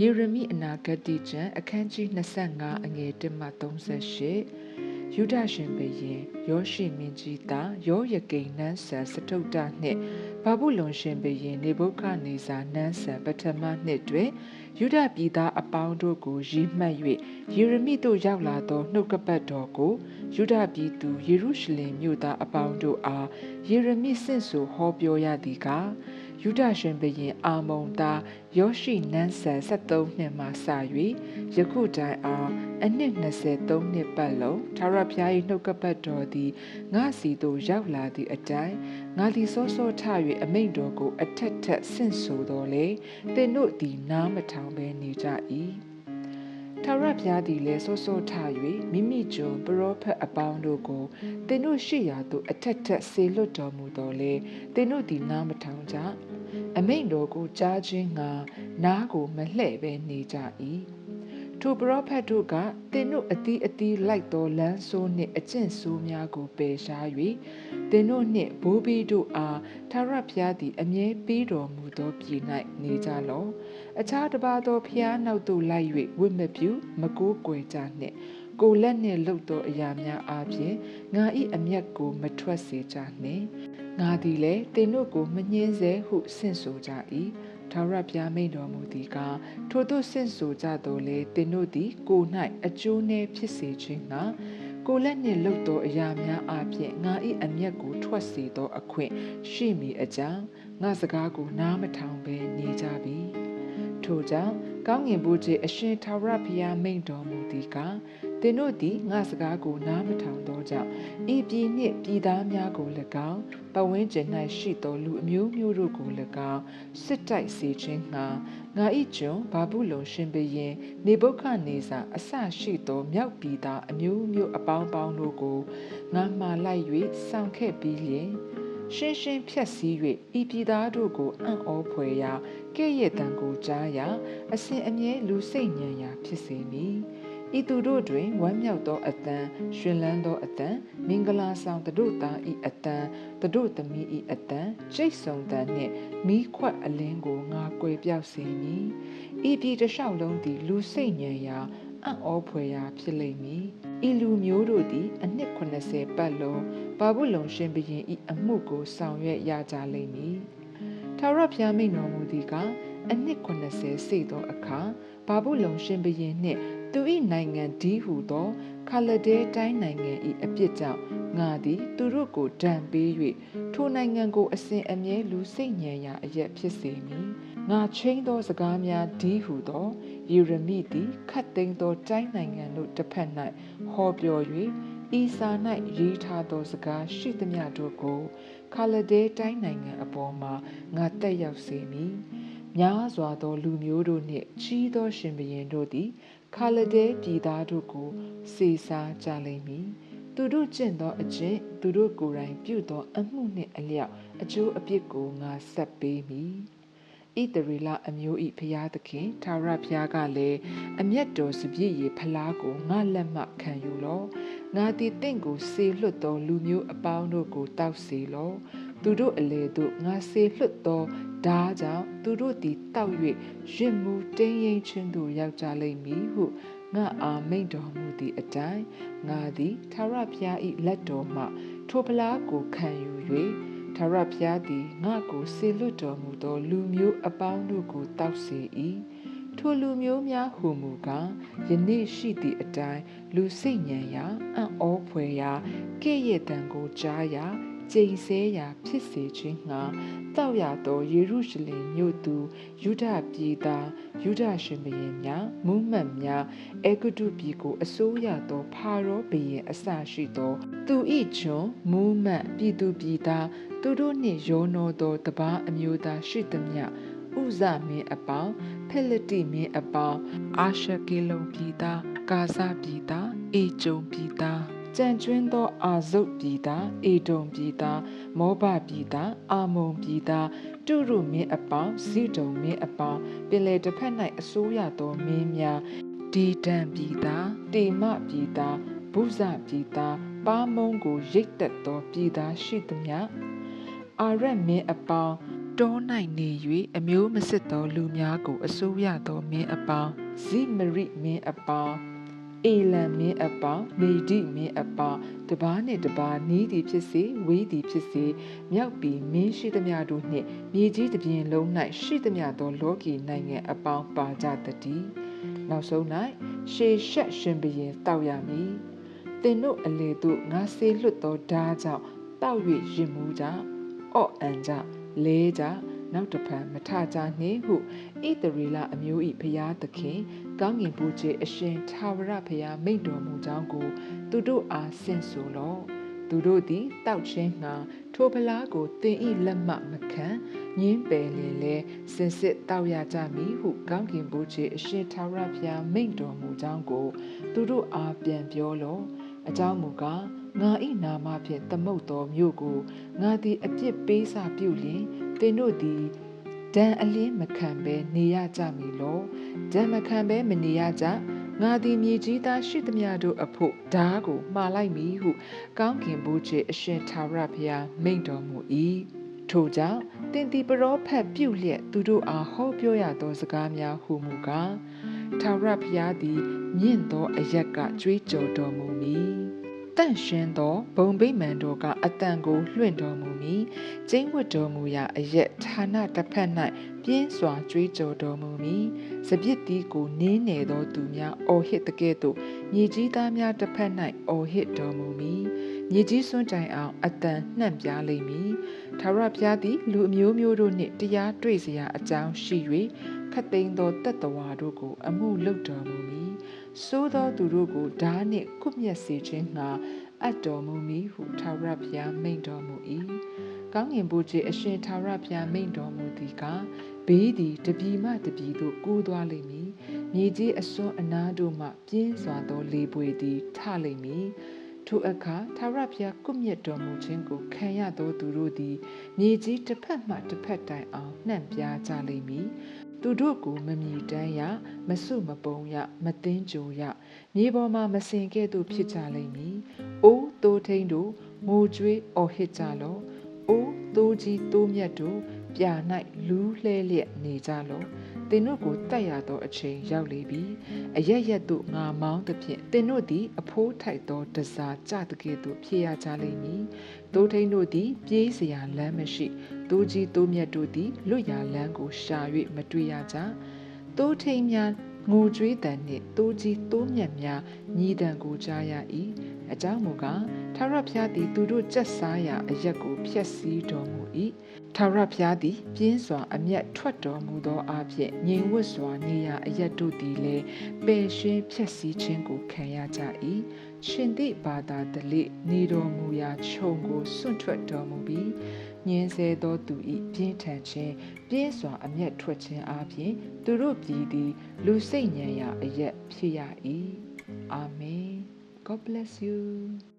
ယေရမိအနာဂတိကျမ်းအခန်းကြီး25အငယ်1မှ38ယူဒရှင်ဘရင် ယောရှိမင်းကြီးသားယောယကိန်နန်းဆန်စတုတ္တနှင့်ဘာဘူးလုံရှင်ဘရင်နေဘုခနေဇာနန်းဆန်ပထမနှစ်တွင်ယူဒပြည်သားအပေါင်းတို့ကိုရည်မှတ်၍ယေရမိသို့ရောက်လာသောနှုတ်ကပတ်တော်ကိုယူဒပြည်သူယေရုရှလင်မြို့သားအပေါင်းတို့အားယေရမိဆင့်ဆိုဟောပြောရသည်ကား ယုဒရှင်ဘရင်အာမုန်သားယောရှိနန်းဆန်73နှစ်မှစ၍ယခုတိုင်အောင်အနှစ်23နှစ်ပတ်လုံးသာရဖျား၏နှုတ်ကပတ်တော်သည်ငါစီသို့ရောက်လာသည့်အတိုင်းငါသည်စောစောထ၍အမိန့်တော်ကိုအထက်ထက်ဆင့်ဆိုတော်လေသင်တို့သည်နားမထောင်ဘဲနေကြ၏ထာဝရဘုရားသည်လည်းစိုးစိုးထ၍မိမိကျွန်ပရောဖက်အပေါင်းတို့ကိုသင်တို့ရှိရာသို့အထက်ထက်ဆေလွတ်တော်မူတော်လေသင်တို့သည်နားမထောင်ကြ အမိန့်တော်ကိုကြားခြင်းငါနားကိုမလှဲ့ပဲနေကြ၏ထိုပရောဖက်တို့ကသင်တို့အသီးအသီးလိုက်သောလမ်းဆိုးနှင့်အကျင့်ဆိုးများကိုပယ်ရှား၍သင်တို့နှင့်ဘိုးဘီတို့အားထာဝရဘုရားသည်အမြဲပေးတော်မူသောပြည်၌နေကြလော့အခြားတစ်ပါးသောဘုရားနောက်သို့လိုက်၍ဝတ်မပြုမကိုးကွယ်ကြနှင့် ကိုလက်နှင့်လှုပ်သောအရာများအားဖြင့်ငါ၏အမျက်ကိုမထွက်စေကြနှင့်ငါသည်လည်းသင်တို့ကိုမငြင်းစေဟုဆင့်ဆိုကြ၏ထာဝရဘုရားမိန်တော်မူသည်ကားထိုသို့ဆင့်ဆိုကြတော်လေသင်တို့သည်ကို၌အကျိုးနည်းဖြစ်စေခြင်းငှာကိုလက်နှင့်လှုပ်သောအရာများအပြင်ငါ၏အမျက်ကိုထွက်စေသောအခွင့်ရှိမည်အကြောင်းငါစကားကိုနားမထောင်ဘဲနေကြပြီထို့ကြောင့်ကောင်းငင်ဘုရားအရှင်ထာဝရဘုရားမိန်တော်မူသည်ကား သင်တို့သည်ငါစကားကိုနားမထောင်သောကြောင့်ဤပြည်နှင့်ပြည်သားများကို၎င်းပဝင်းကျင်၌ရှိသောလူအမျိုးမျိုးတို့ကို၎င်းစစ်တိုက်စေခြင်းငှာငါ၏ကျွန်ဘာဘူးလုံရှင်ဘရင်နေဘုခနေစာအဆရှိသောမြောက်ပြည်သားအမျိုးမျိုးအပေါင်းပေါင်းတို့ကိုငါမှာလိုက်၍ဆောင်ခဲ့ပြီးလျင်ရှင်းရှင်းဖြတ်စည်း၍ဤပြည်သားတို့ကိုအံ့ဩဖွယ်ရာကဲ့ရဲ့တံကိုကြားရာအစဉ်အမြဲလူစိတ်ညံရာဖြစ်စေမည်။ ဤသူတို့တွင်ဝမ်းမြောက်သောအတန်ရှင်လန်းသောအတန်မင်္ဂလာဆောင်တို့သားဤအတန်တို့သမီးဤအတန်ကျိတ်ဆုံတန်နှင့်မိခွက်အလင်းကိုငါကွယ်ပြောက်စေမည်ဤပြည်တစ်လျှောက်လုံးသည်လူစိတ်ညံရာအံ့ဩဖွယ်ရာဖြစ်လိမ့်မည်ဤလူမျိုးတို့သည်အနှစ်80ပတ်လုံးဘာဘူးလုံရှင်ဘရင်ဤအမှုကိုဆောင်ရွက်ရကြလိမ့်မည်ထာဝရဘုရားမိန့်တော်မူသည်ကအနှစ်80စိတ်သောအခါဘာဘူးလုံရှင်ဘရင်နှင့် သူ၏နိုင်ငံဒီဟုသောခါလဒဲတိုင်းနိုင်ငံ၏အပြစ်ကြောင့်ငါသည် သူတို့ကိုဒဏ်ပေး၍ထိုနိုင်ငံကိုအစဉ်အမြဲလူစိတ်ညံရာအရက်ဖြစ်စေမည်ငါချင်းသောစကားများဒီဟုသောယေရမိသည်ခတ်သိမ်းသောတိုင်းနိုင်ငံတို့တစ်ဖက်၌ဟောပြော၍ဤစာ၌ရေးထားသောစကားရှိသမျှတို့ကိုခါလဒဲတိုင်းနိုင်ငံအပေါ်မှာငါတက်ရောက်စေမည်များစွာသောလူမျိုးတို့နှင့်ကြီးသောရှင်ဘရင်တို့သည် ခါလဒဲပြည်သားတို့ကိုစေစားကြလိမ့်မည်သူတို့ကျင့်သောအကျင့်သူတို့ကိုယ်တိုင်ပြုသောအမှုနှင့်အလျောက်အကျိုးအပြစ်ကိုငါဆက်ပေးမည်ဣတရီလအမျိုးဤဖျားသခင်သာရဖျားကလည်းအမျက်တော်စပြည့်ရဖလားကိုငါလက်မှခံယူလောငါသည်တင့်ကိုစေလွတ်သောလူမျိုးအပေါင်းတို့ကိုတောက်စေလော သူတို့အလေတို့ငါစေလွတ်သောဓာကြောင့်သူတို့သည်တောက်၍ရစ်မှုတင်းရင်ချင်းသို့ရောက်ကြလိမ့်မည်ဟုငါအာမိန်တော်မူသည့်အတိုင်းငါသည်သာရဖျား၏လက်တော်မှထိုဖလားကိုခံယူ၍သာရဖျားသည်ငါကိုစေလွတ်တော်မူသောလူမျိုးအပေါင်းတို့ကိုတောက်စေ၏ထိုလူမျိုးများဟူမူကားယနေ့ရှိသည့်အတိုင်းလူစိတ်ညံရာအံ့ဩဖွယ်ရာကဲ့ရဲ့တံကိုကြားရာ ကျိန်ဆဲရာဖြစ်စေခြင်းငှာတောက်ရသောယေရုရှလင်မြို့သူယူဒပြည်သားယူဒရှင်ဘရင်များမူးမတ်များအေဂုတုပြည်ကိုအစိုးရသောဖာရောဘရင်အစရှိသော သူဤကျွန်မူးမတ်ပြည်သူပြည်သားသူတို့နှင့်ရောနောသောတပားအမျိုးသားရှိသမျှဥဇမင်းအပေါင်းဖက်လက်တိမင်းအပေါင်းအာရှကေလုံပြည်သားကာဇပြည်သားအေဂျုံပြည်သား ကြံကျွင်းသောအာဇုတ်ပြည်သားအေဒုံပြည်သားမောဘပြည်သားအာမုံပြည်သားတုရုမင်းအပေါင်းဇိဒုံမင်းအပေါင်းပင်လေတစ်ဖက်၌အစိုးရသောမင်းများဒီတံပြည်သားတေမပြည်သားဘုဇပြည်သားပါမုံကိုရိတ်တက်သောပြည်သားရှိသမျှအာရက်မင်းအပေါင်းတော၌နေ၍အမျိုးမစစ်သောလူများကိုအစိုးရသောမင်းအပေါင်းဇိမရိမင်းအပေါင်း အေလံမင်းအပေါင်းမေဒိမင်းအပေါင်းတပားနှင့်တပားနီးသည်ဖြစ်စေဝေးသည်ဖြစ်စေမြောက်ပြီးမင်းရှိသမျှတို့နှင့်မြေကြီးတစ်ပြင်လုံး၌ရှိသမျှသောလောကီနိုင်ငံအပေါင်းပါကြသတည်းနောက်ဆုံး၌ရှေရှက်ရှင်ဘရင်တောက်ရမည်သင်တို့အလေတို့ငါဆေလွတ်သောဓာကြောင့်တောက်၍ရင်မှုကြအော့အန်ကြလဲကြ နောက်တစ်ဖန်မထကြနှင့်ဟုဣသရေလအမျိုး၏ဖျားသခင်ကောင်းကင်ဘုရားအရှင်သာဝရဖျားမိန့်တော်မူကြောင်းကို သူတို့အားဆင့်ဆိုလော့သူတို့သည်တောက်ချင်းငှာထိုဖလားကိုတင်ဤလက်မှမခံညင်းပယ်လင်လဲစင်စစ်တောက်ရကြမည်ဟုကောင်းကင်ဘုရားအရှင်သာဝရဖျားမိန့်တော်မူကြောင်းကို သူတို့အားပြန်ပြောလော့အကြောင်းမူကား ငါ၏နာမဖြင့်သမုတ်တော်မြို့ကိုငါသည်အပြစ်ပေးစာပြုလျင်သင်တို့သည်ဒဏ်အလင်းမခံဘဲနေရကြမည်လောဒဏ်မခံဘဲမနေရကြငါသည်မြေကြီးသားရှိသမျှတို့အဖို့ဓာကိုမှားလိုက်မည်ဟုကောင်းကင်ဘုရားအရှင်သာရဘုရားမိန့်တော်မူ၏ထို့ကြောင့်တင်တီပရောဖက်ပြုလျက်သူတို့အားဟောပြောရသောစကားများဟုမူကားသာရဘုရားသည်မြင့်သောအရက်ကကြွေးကြော်တော်မူမည် တန့်ရှင်းသောဘုံဗိမာန်တော်ကအတန်ကိုလွှင့်တော်မူမီကျင်းဝတ်တော်မူရာအရက်ဌာနတစ်ဖက်၌ပြင်းစွာကြွေးကြော်တော်မူမီစပြစ်တီးကိုနင်းနယ်သောသူများအော်ဟစ်တကဲ့သို့မြေကြီးသားများတစ်ဖက်၌အော်ဟစ်တော်မူမီမြေကြီးစွန့်တိုင်အောင်အတန်နှံ့ပြားလိမ့်မည်။ထာဝရဘုရားသည်လူအမျိုးမျိုးတို့နှင့်တရားတွေ့စရာအကြောင်းရှိ၍ခတ်သိမ်းသောတတ္တဝါတို့ကို အမှုလုပ်တော်မူမည်။ ဆိုးသောသူတို့ကိုဓာနှင့်ကုမျက်စေခြင်းငှာအပ်တော်မူမည်ဟုထာဝရဘုရားမိန့်တော်မူ၏ကောင်းငင်ဘုရားအရှင်ထာဝရဘုရားမိန့်တော်မူသည်ကဘေးသည်တပြီမှတပြီသို့ကူးသွားလိမ့်မည်မြေကြီးအစွန်းအနားတို့မှပြင်းစွာသောလေပွေသည်ထလိမ့်မည်ထိုအခါသာရဖျားကုမြတ်တော်မူခြင်းကိုခံရသောသူတို့သည်မြေကြီးတစ်ဖက်မှတစ်ဖက်တိုင်အောင်နှံ့ပြားကြလိမ့်မည် သူတို့ကိုမမြည်တမ်းရမဆုမပုံရမသိင်းကြိုရမြေပေါ်မှာမစင်ကဲ့သို့ဖြစ်ကြလိမ့်မည်။အိုးတိုးထိန်တို့ငိုကြွေးအော်ဟစ်ကြလော့။အိုးတိုးကြီးတိုးမြတ်တို့ပြာ၌လူးလှဲလျက်နေကြလော့။ သင်တို့ကိုတတ်ရသောအချိန်ရောက်လေပြီ။အရရက်တို့ငါမောင်းသဖြင့်သင်တို့သည်အဖိုးထိုက်သောတစားကြတကဲ့သို့ဖြစ်ရကြလိမ့်မည်။တိုးထိန်တို့သည်ပြေးစရာလမ်းမရှိ။တိုးကြီးတိုးမြတ်တို့သည်လွတ်ရာလမ်းကိုရှာ၍မတွေ့ရကြ။တိုးထိန်များငိုကြွေးတန်နှင့်တိုးကြီးတိုးမြတ်များညီတံကိုကြားရ၏အကြောင်းမူကားထာဝရဘုရားသည်သူတို့ကြက်စားရာအရက်ကိုဖျက်ဆီးတော်မူ၏ ထာဝရဘုရားသည် ပြင်းစွာအမျက်ထွက်တော်မူသောအဖြစ်ငြိမ်ဝတ်စွာနေရာအရက်တို့သည်လည်းပယ်ရှင်းဖျက်ဆီးခြင်းကိုခံရကြ၏ရှင်သည့်ဘာသာတလိနေတော်မူရာခြုံကိုစွန့်ထွက်တော်မူပြီးညင်းဆဲသောသူ၏ပြင်းထန်ခြင်းပြင်းစွာအမျက်ထွက်ခြင်းအပြင်သူတို့ပြည်သည် လူစိတ်ညံရာအရက်ဖြစ်ရ၏အာမင် God bless you